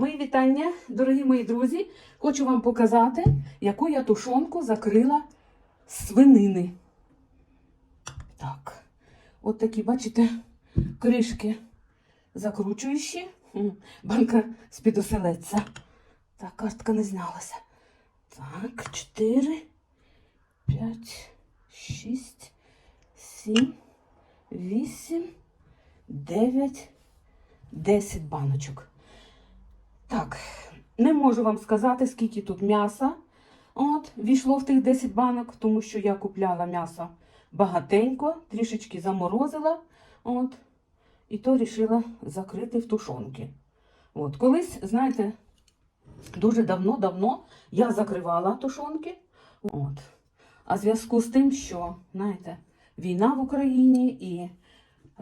Мої вітання, дорогі мої друзі. Хочу вам показати, яку я тушонку закрила з свинини. Так, от такі, бачите, кришки закручуючі. Банка з-під оселедця. Так, картка не знялася. Так, 4, 5, 6, 7, 8, 9, 10 баночок. Не можу вам сказати, скільки тут м'яса. От, війшло в тих 10 банок, тому що я купляла м'ясо багатенько, трішечки заморозила. От, і то вирішила закрити в тушонки. От, колись, знаєте, дуже давно-давно я закривала тушонки. От. А в зв'язку з тим, що, знаєте, війна в Україні і,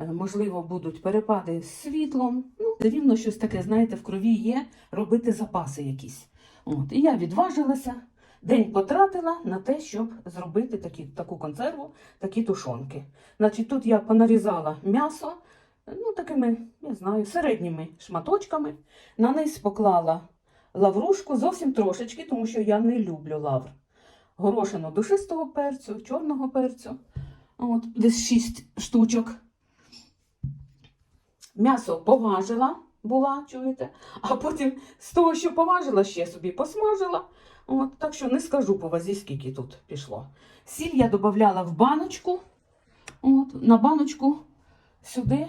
можливо, будуть перепади з світлом. Ну, рівно щось таке, знаєте, в крові є робити запаси якісь. От. І я відважилася, день потратила на те, щоб зробити такі, таку консерву, такі тушонки. Значить, тут я понарізала м'ясо, ну, такими, не знаю, середніми шматочками. На низ поклала лаврушку зовсім трошечки, тому що я не люблю лавр. Горошину душистого перцю, чорного перцю. От, десь 6 штучок. М'ясо поважила була, чуєте? А потім з того, що поважила, ще собі посмажила. От, так що не скажу по вазі, скільки тут пішло. Сіль я додавала в баночку. От, на баночку сюди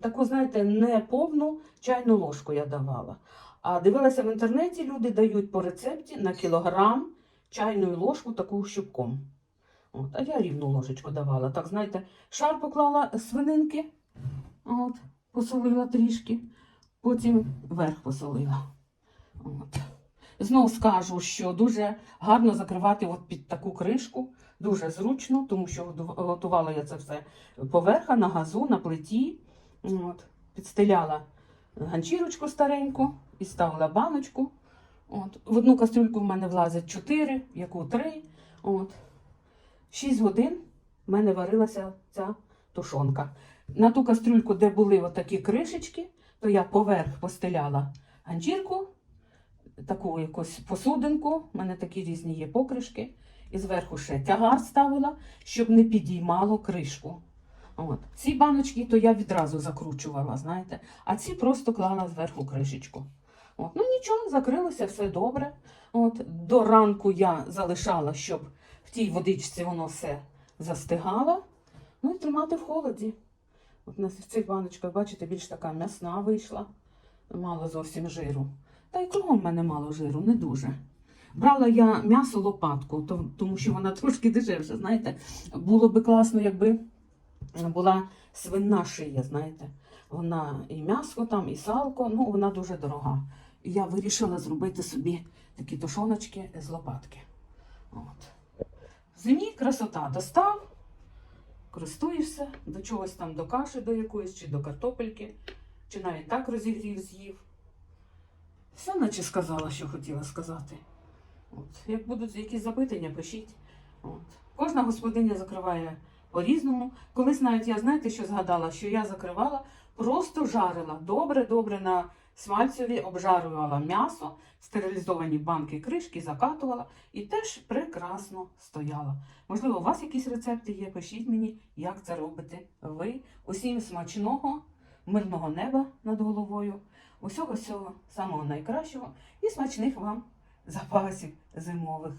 таку, знаєте, не повну чайну ложку я давала. А дивилася в інтернеті, люди дають по рецепті на кілограм чайну ложку таку щупком. От, а я рівну ложечку давала. Так, знаєте, шар поклала свининки, от, посолила трішки, потім верх посолила. От. Знов скажу, що дуже гарно закривати от під таку кришку, дуже зручно, тому що готувала я це все поверха, на газу, на плиті. От. Підстеляла ганчірочку стареньку і ставила баночку. От. В одну кастрюльку в мене влазить 4, в яку 3. От. 6 годин в мене варилася ця тушонка. На ту кастрюльку, де були отакі кришечки, то я поверх постеляла ганчірку, таку якусь посудинку, в мене такі різні є покришки. І зверху ще тягар ставила, щоб не підіймало кришку. От. Ці баночки то я відразу закручувала, знаєте, а ці просто клала зверху кришечку. От. Ну нічого, закрилося, все добре. От. До ранку я залишала, щоб в тій водичці воно все застигало. Ну і тримати в холоді. От у нас в цих баночках, бачите, більш така м'ясна вийшла, мало зовсім жиру. Та й кругом в мене мало жиру, не дуже. Брала я м'ясо лопатку, то- тому що вона трошки дешевша, знаєте. Було би класно, якби була свинна шия, знаєте. Вона і м'ясо там, і салко, ну вона дуже дорога. І я вирішила зробити собі такі тушоночки з лопатки. От. Зимі красота достав, користуєшся до чогось там, до каші до якоїсь, чи до картопельки, чи навіть так розігрів з'їв. Все, наче сказала, що хотіла сказати. От. Як будуть якісь запитання, пишіть. От. Кожна господиня закриває по-різному. Колись навіть я знаєте, що згадала, що я закривала, просто жарила добре-добре на смальцеві, обжарювала м'ясо, стерилізовані банки кришки, закатувала і теж прекрасно стояла. Можливо, у вас якісь рецепти є, пишіть мені, як це робите ви. Усім смачного, мирного неба над головою, усього всього самого найкращого і смачних вам запасів зимових.